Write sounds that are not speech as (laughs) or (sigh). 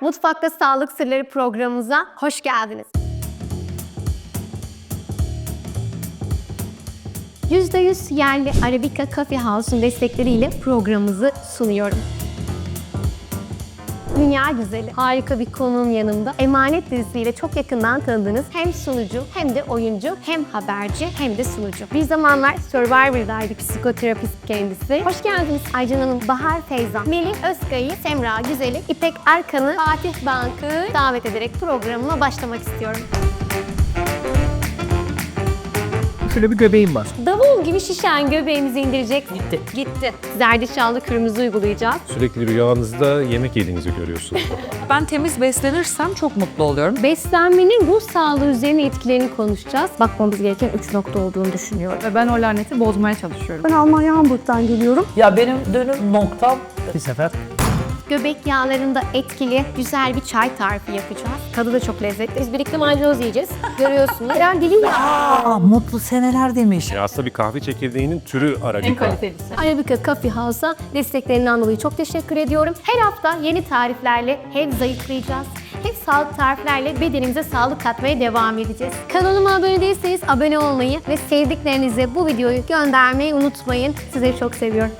Mutfakta Sağlık Sırları programımıza hoş geldiniz. %100 yerli Arabica Coffee House'un destekleriyle programımızı sunuyorum. Dünya güzeli, harika bir konuğum yanımda. Emanet dizisiyle çok yakından tanıdığınız hem sunucu hem de oyuncu hem haberci hem de sunucu. Bir zamanlar Survivor'daydı psikoterapist kendisi. Hoş geldiniz Aycan Hanım, Bahar Feyza, Melih Özkay'ı, Semra Güzel'i, İpek Arkan'ı, Fatih Bank'ı davet ederek programıma başlamak istiyorum. Şöyle bir göbeğim var. Davul gibi şişen göbeğimizi indirecek. Gitti. Gitti. Zerdeçallı kürümüzü uygulayacağız. Sürekli rüyanızda yemek yediğinizi görüyorsunuz. (laughs) Ben temiz beslenirsem çok mutlu oluyorum. Beslenmenin ruh sağlığı üzerine etkilerini konuşacağız. Bakmamız gereken üç nokta olduğunu düşünüyorum. Ve ben o laneti bozmaya çalışıyorum. Ben Almanya Hamburg'dan geliyorum. Ya benim dönüm noktam Bir sefer Göbek yağlarında etkili güzel bir çay tarifi yapacağız. Tadı da çok lezzetli. Biz birlikte maydanoz yiyeceğiz. Görüyorsunuz. (laughs) Eren dili ya. Aa, mutlu seneler demiş. Ya aslında bir kahve çekirdeğinin türü Arabica. kalitelisi. Arabica Coffee House'a desteklerinden dolayı çok teşekkür ediyorum. Her hafta yeni tariflerle hem zayıflayacağız hem sağlık tariflerle bedenimize sağlık katmaya devam edeceğiz. Kanalıma abone değilseniz abone olmayı ve sevdiklerinize bu videoyu göndermeyi unutmayın. Sizleri çok seviyorum.